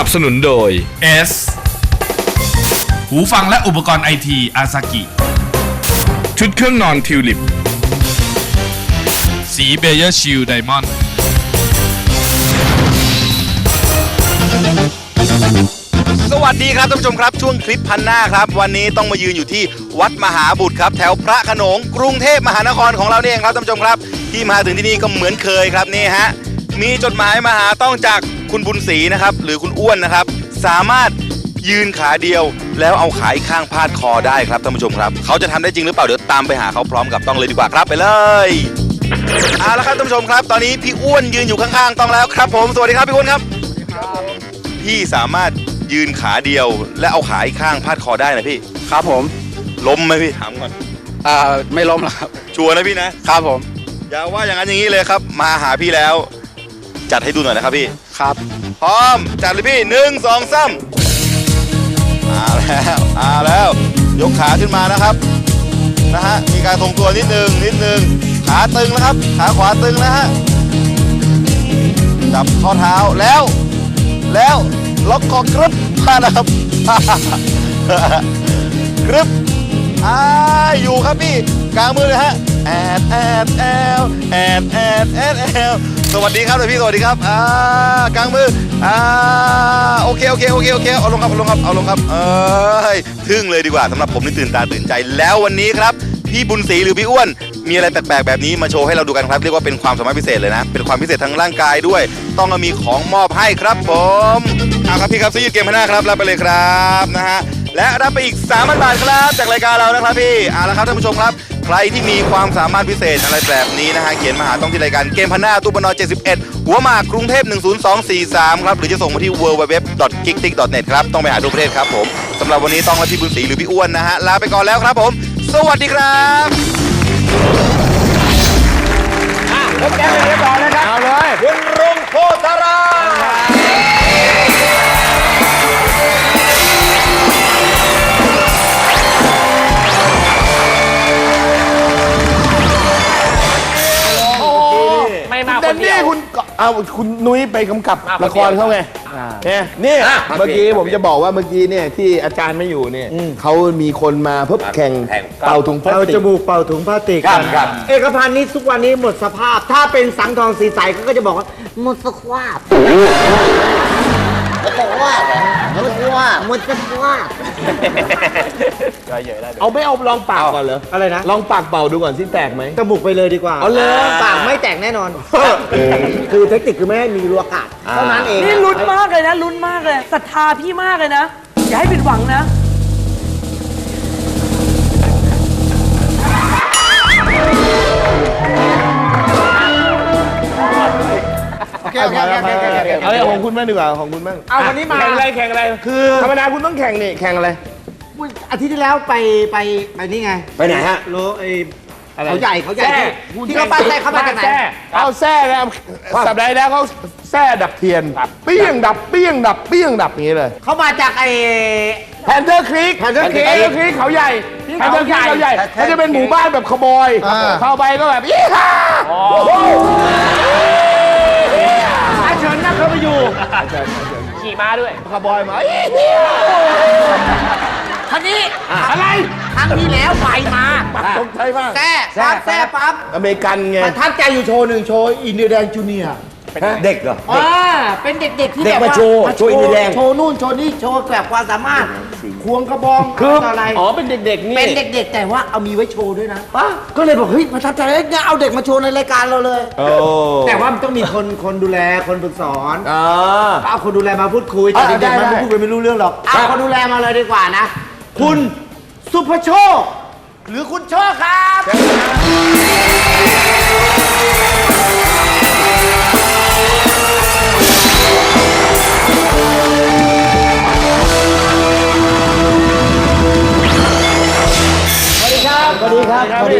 นับสนุนโดย S หูฟังและอุปกรณ์ไอทีอาซากิ ชุดเครื่องนอนทิวลิป สีเบเยอร์ชิลไดมอนด์สวัสดีครับท่านผู้ชมครับช่วงคลิปพันหน้าครับ วันนี้ต้องมายืนอยู่ที่วัดมหาบุตรครับแถวพระโขนงกรุงเทพมหานครของเราเนี่ยเองครับท่านผู้ชมครับ ที่มาถึงที่นี่ก็เหมือนเคยครับนี่ฮะมีจดหมายมาหาต้องจาก คุณบุญศรีนะครับ หรือคุณอ้วนนะครับ สามารถยืนขาเดียว แล้วเอาขาอีกข้างพาดคอได้ครับท่านผู้ชมครับเขาจะทำได้จริงหรือเปล่าเดี๋ยวตามไปหาเขาพร้อมกับต้องเลยดีกว่าครับไปเลยเอาละครับท่านผู้ชมครับ ตอนนี้พี่อ้วนยืนอยู่ข้างๆต้องแล้วครับ ผมสวัสดีครับพี่อ้วนครับพี่สามารถยืนขาเดียว และเอาขาอีกข้างพาดคอได้นะพี่ครับผมล้มไหมพี่ถามก่อนอ่าไม่ล้มหรอกครับชัวร์นะพี่นะครับผมอย่าว่าอย่างนั้นอย่างนี้เลยครับ มาหาพี่แล้ว จัดให้ดูหน่อยนะครับพี่ ครับ พร้อม จัดเลยพี่หนึ่งสองสามมาแล้วมาแล้ว ยกขาขึ้นมานะครับ นะฮะ มีการทรงตัวนิดนึงนิดนึง ขาตึงนะครับ ขาขวาตึงนะฮะ จับข้อเท้าแล้ว แล้วล็อกคอกรึบมานะครับกรึบอ่าอยู่ครับพี่ กลางมือเลยฮะแอดแอดแอลแอดแอดแอดแอล สวัสดีครับเลยพี่สวัสดีครับอ่ากลางมืออ่าโอเคโอเคโอเคโอเคเอาลงครับเอาลงครับเอาลงครับเอ้ยทึ่งเลยดีกว่าสำหรับผมนี่ตื่นตาตื่นใจแล้ววันนี้ครับ พี่บุญศรีหรือพี่อ้วน มีอะไรแปลกๆแบบนี้มาโชว์ให้เราดูกันครับเรียกว่าเป็นความสามารถพิเศษเลยนะ เป็นความพิเศษทางร่างกายด้วย ต้องมีของมอบให้ครับผมเอาครับพี่ครับซื้อยืดเกมพน้าครับรับไปเลยครับนะฮะและรับไปอีก3,000บาทครับจากรายการเรานะครับพี่เอาละครับท่านผู้ชมครับ ใครที่มีความสามารถพิเศษอะไรแบบนี้นะฮะเขียนมาหาต้องที่รายการเกมพน้าตู้ปนอ71 หัวหมากกรุงเทพ 10243 ครับ หรือจะส่งมาที่ www.kiktik.net ครับ ต้องไปหาทุกประเทศครับผมสำหรับวันนี้ต้องและพี่บุญศรีหรือพี่อ้วนนะฮะลาไปก่อนแล้วครับผม สวัสดีครับไม่ เอาคุณนุ้ยไปกำกับมาคนเดียวละครเขาไงเนี่ยนี่อะเมื่อกี้ผมจะบอกว่าเมื่อกี้เนี่ยที่อาจารย์ไม่อยู่เนี่ยเขามีคนมาเพิ่แข่ง เป่าถุงพลาสเป่าติจก มูกเป่าถุงพลาสติกครับครับ เอกพันธ์นี้ทุกวันนี้หมดสภาพ ถ้าเป็นสังทองสีใสเขาก็จะบอกว่าหมดสภาพ หมดสภาพหมดสภาพหมดสภาพเอาไม่เอาลองปากก่อนเหรอ อะไรนะ ลองปากเป่าดูก่อนสิแตกไหม จมูกไปเลยดีกว่าเอาเลย ปากไม่แตกแน่นอน คือเทคนิคคือไม่ให้มีรูอากาศเท่านั้นเอง นี่ลุ้นมากเลยนะลุ้นมากเลยศรัทธาพี่มากเลยนะ อย่าให้ผิดหวังนะ โอเคโอเคโอเคเอาเอาของคุณบ้างดีกว่าของคุณบ้างเอาวันนี้มาแข่งอะไรแข่งอะไรคือธรรมดาคุณต้องแข่งนี่แข่งอะไรอาทิตย์ที่แล้วไปไปไปนี่ไง ไปไหนฮะโลไอเขาใหญ่เขาใหญ่ที่ที่เขาป้าแซ่เขามาจากไหนเอาแซ่แล้วสัปดาห์ที่แล้วเขาแซ่ดับเทียนเปี้ยงดับเปี้ยงดับเปี้ยงดับอย่างนี้เลยเขามาจากไอแพนเทอร์คลิก Panther Creek แพนเทอร์คลิกเขาใหญ่แพนเทอร์คลิกเขาใหญ่เขาจะเป็นหมู่บ้านแบบขโมยเข้าไปก็แบบยี่ห้า ขี่ม้าด้วยขโมยมาอีเหี้ยท่านี้อะไรครั้งที่แล้วไปมาตกใจมากแซ่ปั๊บแซ่ปั๊บอเมริกันไงประทับใจอยู่โชว์หนึ่งโชว์อินเดียแดงจูเนียร์ เด็กเหรอ อ่าเป็นเด็กๆที่เด็กแบบมาว่าโชว์โชว์อินเดียแดง โชว์นู่นโชว์นี่โชว์แบบความสามารถ ควงกระบองคืออะไร อ๋อเป็นเด็กๆนี่เป็นเด็กๆ แต่ว่าเอามีไว้โชว์ด้วยนะก็เลยบอกเฮ้ยประทับใจเอ้ยงั้นเอาเด็กมาโชว์ในรายการเราเลย โอ้แต่ว่ามันต้องมีคนคนดูแลคนฝึกสอนอ่าเอาคนดูแลมาพูดคุยแต่อะเด็กๆมันได้ไม่พูดกันไม่รู้เรื่องหรอกเอาคนดูแลมาเลยดีกว่านะ คุณสุภโชค หรือคุณโชคครับส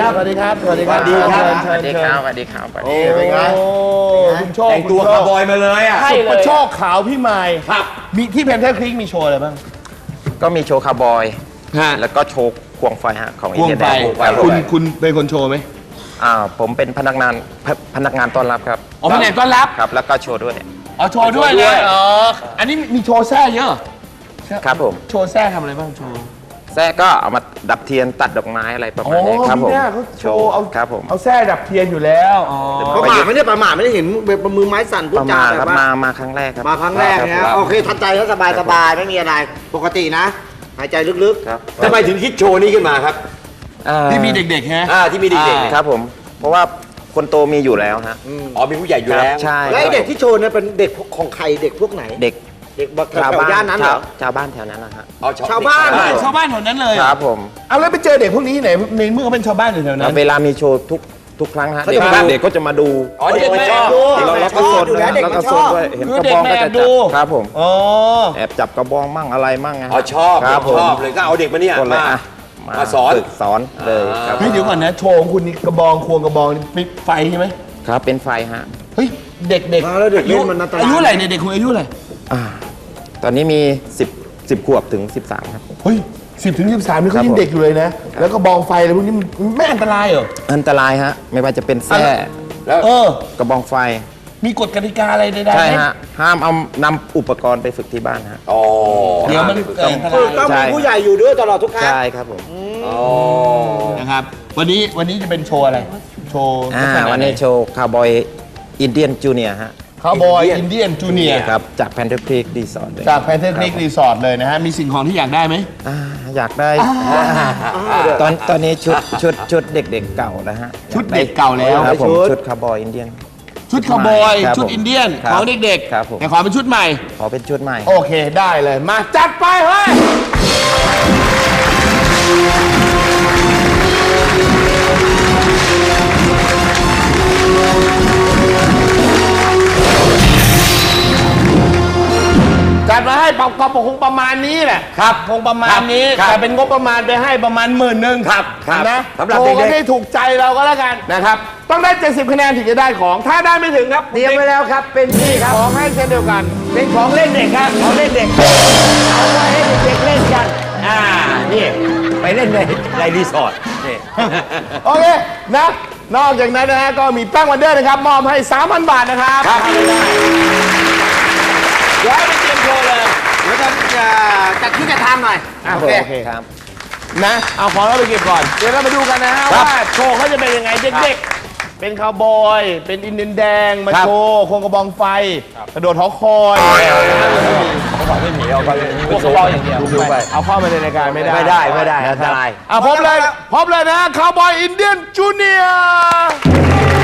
ครับสวัสดีครับสวัสดีครับสวัสดีครับสวัสดีครับเชิญเชิญเชิญสวัสดีครับโอ้เป็นไงคุณโชคแต่งตัวคาวบอยมาเลยอะใช่สุเลภยโชคขาวพี่ไม้ครับมีที่เพนเทอร์คลิกมีโชว์อะไรบ้าง ก็มีโชว์คาร์บอยฮะแล้วก็โชว์ควงไฟฮะของควงอินไปเดียแดงคุณคุณเป็นคนโชว์ไหมอ่าผมเป็นพนักงานพพนักงานต้อนรับครับอ๋อแผนกต้อนรับครับ แล้วก็โชว์ด้วยอ๋อโชว์ด้วยนะอ๋ออันนี้มีโชว์แซ่เยอะครับผมโชว์แซ่ทำอะไรบ้างโชว์ แซ่ก็เอามาดับเทียนตัดดอกไม้อะไรประมาณนี้ครับผมมีหน้าเขาโชว์เอาครับผมเอาแซ่ดับเทียนอยู่แล้วอ๋อประมาทไม่ได้ประมาทไม่ได้เห็นแบบมือไม้สั่นพูดประจามาณแบครับบว่ามามาครั้งแรกครับมาครั้งแรกนะคบโอเคทันใจแล้วสบายสบายไม่มีอะไรปกตินะหายใจลึกครับทำไมถึงคิดโชว์นี้ขึ้นมาครับอ่าที่มีเด็กๆฮะอ่าที่มีเด็กๆครับผม เพราะว่าคนโตมีอยู่แล้วฮะอ๋อมีผู้ใหญ่อยู่แล้วใช่ๆแล้วไอ้เด็กที่โชว์เนี่ยเป็นเด็กของใครเด็กพวกไหนเด็ก เด็กบักชาวแถวบ้านย่านนั้นเหรอ ชาวชาวบ้านแถวนั้นนะฮะอ๋อชาวบ้านเด็กชาวบ้านแถวนั้นเลยครับผมเอาแล้วไปเจอเด็กพวกนี้ที่ไหนในเมื่อเขาเป็นชาวบ้านอยู่แถวนั้นเวลามีโชว์ทุกทุกครั้งฮะเขาเด็กจะมาดูเด็กก็จะมาดูอ๋อเด็กไม่ชอบเราเราก็โซนอยู่ด้วยแล้วเด็กแล้วมัก็นโซชอนบด้วยเห็นคือกระบองก็เด็กแม่จะดูจับครับผมอ๋อแอบจับกระบองมั่งอะไรมั่งฮะอ๋อชอบครับผมชอบเลยก็เอาเด็กมาเนี่ยก็เลยมาอะมาสอนฝึกสอนเลยครับเฮ้ยเดี๋ยวก่อนนะโชว์ของคุณนี่กระบองควงกระบองนี่ปิดไฟใช่ไหมครับเป็นไฟฮะเฮ้ยเด็กๆมาแล้วเด็กเล่นมันอันตรายอายุอะไรเนี่ยเด็กคุณอายุอะไร อ่าตอนนี้มี 10 10ขวบถึง 13 ครับ เฮ้ยสิบถึงสิบสามนี่ครัเขาบยังผม เด็กอยู่เลยนะ แล้วก็บองไฟอะไรพวกนี้มันไม่อันตรายเหรอ อันตรายฮะ ไม่ว่าจะเป็นแส้เออ กระบองไฟ มีกฎกติกาอะไรใดๆใช่ไหมฮะ ห้ามเอานำอุปกรณ์ไปฝึกที่บ้านฮะ อ๋อเดี๋ยวมันเกิดอันตคือรายต้องใช่มีผู้ใหญ่อยู่ด้วยตลอดทุกครั้ง ใช่ครับผมอ๋อนะครับ วันนี้วันนี้จะเป็นโชว์อะไร โชว์อ่า ลักษณะวันนี้ไหโชว์คาร์บอยอินเดียนจูเนียฮะ คาวบอยอินเดียนจูเนียครับจากแพนเทอร์ครีกรีสอร์ทเลยจากแพนเทอร์คลิกรีสอร์ทเลยนะฮะ มีสิ่งของที่อยากได้ไหม อ่าอยากได้ตอนตอนนี้ชุดชุดชุดเด็กๆเก่าแล้วฮะชุดเด็กเก่าแล้ว ครับผมชุดชุดคาร์บอยอินเดียน ชุดคาวบอย ครับชุดผมอินเดียนครับของเด็กครับผมแต่ขอเป็นชุดใหม่ ขอเป็นชุดใหม่ โอเคได้เลยมาจัดไปเฮ้ย จัดมาให้ปกระคงประมาณนี้แหละครับคงประมาณนี้ครับแต่เป็นงบประมาณไปให้ประมาณหมื่นหนึ่งครับครับนะสำหรับโชว์กันเด็กๆให้ถูกใจเราก็แล้วกันนะครับ ต้องได้ 70 คะแนนถึงจะได้ของถ้าได้ไม่ถึงครับเตรียมไว้แล้วครับเป็นนี่ครับ ของให้เช่นเดียวกันเป็นของเล่นเด็กครับของเล่นเด็กเอาไว้ให้เด็กๆเล่นกันอ่านี่ไปเล่นในในรีสอร์ทนี่ โอเคนะนอกจากนั้นนะฮะก็มีแป้งวันเดอร์นะครับมอบให้ 3,000 บาทนะครับครับเดี๋ยวให้ไป เตรียมโชว์เลยแล้วก็จะจัดที่จะทำหน่อยอะโอโอเคเคครับ นะ เอาของเราไปเก็บก่อน เดี๋ยวเรามาดูกันนะฮะครับว่าโชว์เขาจะเป็นยังไงเด็กๆ เป็นคาวบอย เป็นอินเดียนแดง มาครับโชว์ควงกระบองไฟ กระโดดหอคอยไม่หนีเอาไปพวกกระบองอย่างเดียวเอาเข้ามาในรายการไม่ได้ไม่ได้ไม่ได้อันตราย อะพบเลยพบเลยนะคาวบอยอินเดียนจูเนียร์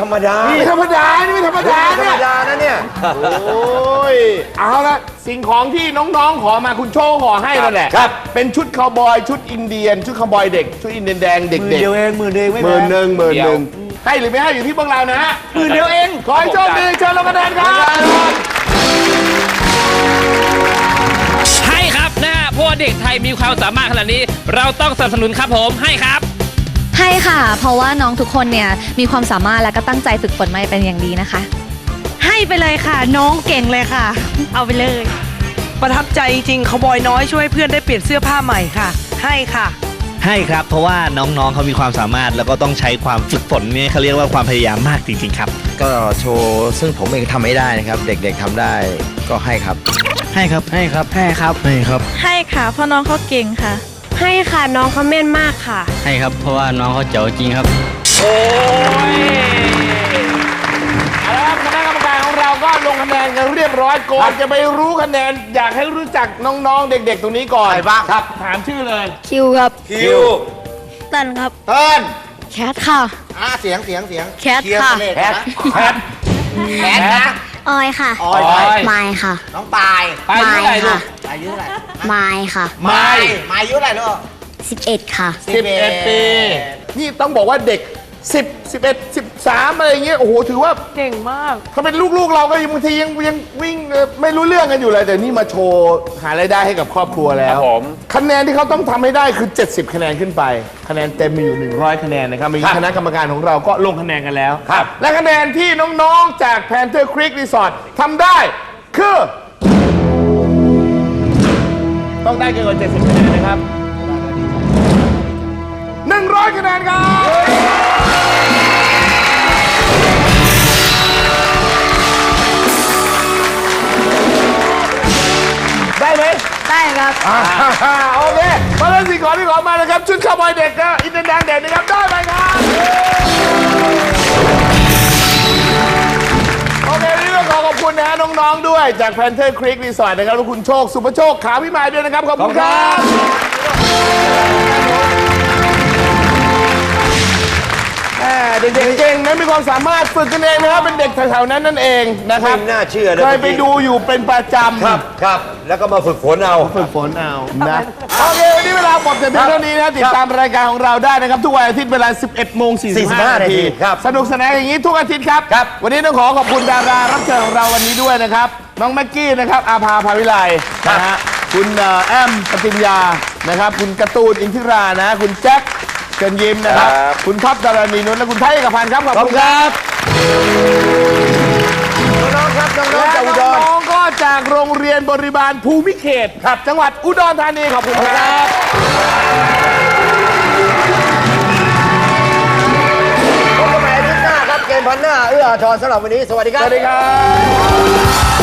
ธรรมดาไม่ธรรมดา นี่ไม่ธรรมดาไม่ธรเนี่รมยดานะเนี่ย โอ้ย เอาละสิ่งของที่น้องๆ ขอมาคุณโชว์ขอให้นั่นแหละครับ เป็นชุดคาวบอย ชุดอินเดียน ชุดคาวบอยเด็ก ชุดอินเดียนแดงเด็กมือๆเดียวเองมือเดียวไม่หมื่นแพงหนึ่งหมื่นหนึ่งให้หรือไม่ให้อยู่ที่พวกเรานะฮะ หมื่นเดียวเอง ขอให้โชคดีเชิญลงคะแนนครับให้ครับนะฮะเพราะว่าเด็กไทยมีความสามารถขนาดนี้ เราต้องสนับสนุนครับผมให้ครับ ให้ค่ะ เพราะว่าน้องทุกคนเนี่ยมีความสามารถและก็ตั้งใจฝึกฝนมาเป็นอย่างดีนะคะ ให้ไปเลยค่ะ น้องเก่งเลยค่ะ เอาไปเลย ประทับใจจริงเขาบอยน้อยช่วยเพื่อนได้เปลี่ยนเสื้อผ้าใหม่ค่ะ ให้ค่ะ ให้ครับ เพราะว่าน้องๆเขามีความสามารถแล้วก็ต้องใช้ความฝึกฝนเนี่ยเขาเรียกว่าความพยายามมากจริง ๆ ครับ ก็โชว์ซึ่งผมเองทำไม่ได้นะครับ เด็กๆทำได้ก็ให้ครับ ให้ครับให้ครับให้ครับให้ครับ ให้ค่ะเพราะน้องเขาเก่งค่ะ ให้ค่ะน้องเขาแม่นมากค่ะ ให้ครับ เพราะว่าน้องเขาเจ๋วจริงครับ โอ้ยเอาละครับคณะกรรมการของเราก็ลงคะแนนกันเรียบร้อยก่อนจะไปรู้คะแนน อยากให้รู้จักน้องๆ เด็กๆ ตรงนี้ก่อนใครบ้างครับถามชื่อเลยคิวครับคิวตันครับเติ้ลแคทค่ะอ่าเสียงเสียงเสียงแคทค่ะแคทแพทแคทนะ ออยค่ะออยออยไมค่ะน้องปายไปเท่าไหร่ลูกอายุเท่าไหร่ไมค่ะไม่มาอายุเท่าไหร่ลูก11 ค่ะสิบเอ็ดปี นี่ต้องบอกว่าเด็ก 10 11 13อะไรอย่างเงี้ยโอ้โหถือว่าเก่งมาก ถ้าเป็นลูกๆเราก็ยังบางทียังยังวิ่งเอ่อไม่รู้เรื่องกันอยู่เลยแต่นี่มาโชว์หารายได้ให้กับครอบครัวแล้วครับผมคะแนนที่เขาต้องทำให้ได้คือ 70 คะแนนขึ้นไป คะแนนเต็มมีอยู่ 100 คะแนนนะครับมีคณะกรรมการของเราก็ลงคะแนนกันแล้วครับ และคะแนนที่น้องๆจาก Panther Creek Resort ทำได้คือ ต้องได้เกินกว่า70คะแนนนะครับ 100 คะแนนครับ ได้ไหมได้ครับ อ่าโอเคมาเล่นสิ่งของที่ขอมานะครับ ชุดคาวบอยเด็กนะอินเดียนแดงเด็กนะครับ ได้ไหมครับ โอเควันนี่ก็ขอขอบคุณนะฮะน้องๆด้วย จาก Panther Creek Resort นะครับและคุณโชค สุภโชค ขาวพิมายด้วยนะครับ ขอบคุณครับ เด็กๆเก่งนะมีความสามารถฝึกกันเองนะครับเป็นเด็กแถวๆนั้นนั่นเองนะครับไม่น่าเชื่อเลยเคยไปดูอยู่เป็นประจำครับครับ แล้วก็มาฝึกฝนเอาฝึกฝนเอานะโอเควันนี้เวลาหมดแต่เพียงเท่านี้นะติดตามรายการของเราได้นะครับ ทุกวันอาทิตย์เวลา 11โมง45 45นาทีครับสนุกสนานอย่างนี้ทุกอาทิตย์ครับครับ วันนี้ต้องขอขอบคุณดารารับเชิญของเราวันนี้ด้วยนะครับ น้องแม็กกี้นะครับอาภาภาวิไลนะฮะคุณเอ่อแอมปติญญานะครับ คุณการ์ตูนอินทิรานะ คุณแจ็คเชิญยิ้มนะครับ คุณท็อปดารณีนุชและคุณไทยเอกพันธ์ครับขอบคุณครับน้องๆครับน้องและๆจากอุดรน้องๆก็จากโรงเรียนบริบาลภูมิเขตครับ จังหวัดอุดรธานีขอบคุณครับ พบกันใหม่อาทิตย์หน้าครับเกมพันหน้าเอื้ออาทรสำหรับวันนี้สวัสดีคสรับวัสดีครับ